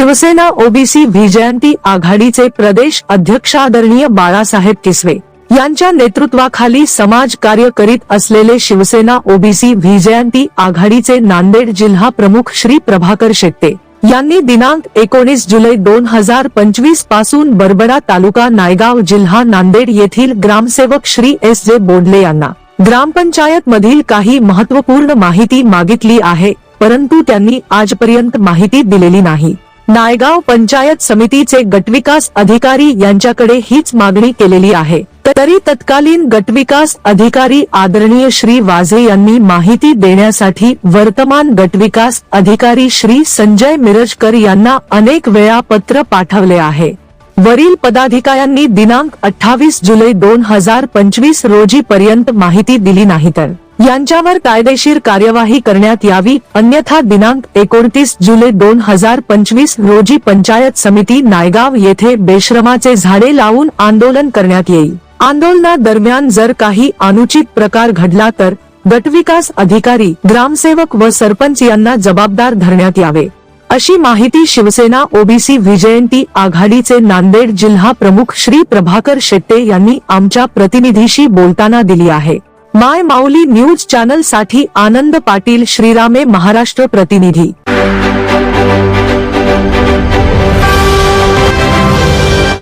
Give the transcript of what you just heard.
Shiv Sena OBC विजयंती आघाडीचे प्रदेश अध्यक्ष आदरणीय बाळासाहेब किसवे यांच्या नेतृत्वाखाली समाज कार्य करीत असलेले शिवसेना ओबीसी विजयंती आघाडीचे नांदेड जिल्हा प्रमुख श्री प्रभाकर शेट्टे यांनी दिनांक एकोणीस जुलै दोन हजार पंचवीसपासून बरबडा तालुका नायगाव जिल्हा नांदेड येथील ग्रामसेवक श्री एस जे बोंडले यांना ग्रामपंचायत मधील काही महत्त्वपूर्ण माहिती मागितली आहे परंतु त्यांनी आजपर्यंत माहिती दिलेली नाही. नायगाव पंचायत समितीचे गटविकास अधिकारी यांच्याकडे हीच मागणी केलेली आहे. तरी तत्कालीन गटविकास अधिकारी आदरणीय श्री वाझे यांनी माहिती देण्यासाठी वर्तमान गटविकास अधिकारी श्री संजय मिरजकर यांना अनेक वेळा पत्र पाठवले आहे. वरील पदाधिकाऱ्यांनी दिनांक अठ्ठावीस जुलै दोन हजार पंचवीस रोजी पर्यंत माहिती दिली नाही तर यांच्यावर कायदेशीर कार्यवाही करण्यात यावी अन्यथा दिनांक एकोणतीस जुलै दोन हजार पंचवीस रोजी पंचायत समिती नायगाव येथे बेश्रमाचे झाडे लावून आंदोलन करण्यात येईल. आंदोलनादरम्यान जर काही अनुचित प्रकार घडला तर गटविकास अधिकारी ग्रामसेवक व सरपंच यांना जबाबदार धरण्यात यावे. अशी माहिती शिवसेना ओबीसी विजयंती आघाडीचे नांदेड जिल्हा प्रमुख श्री प्रभाकर शेट्टे यांनी आमच्या प्रतिनिधीशी बोलताना दिली आहे. माय माऊली न्यूज चॅनलसाठी आनंद पाटील श्रीरामे महाराष्ट्र प्रतिनिधी.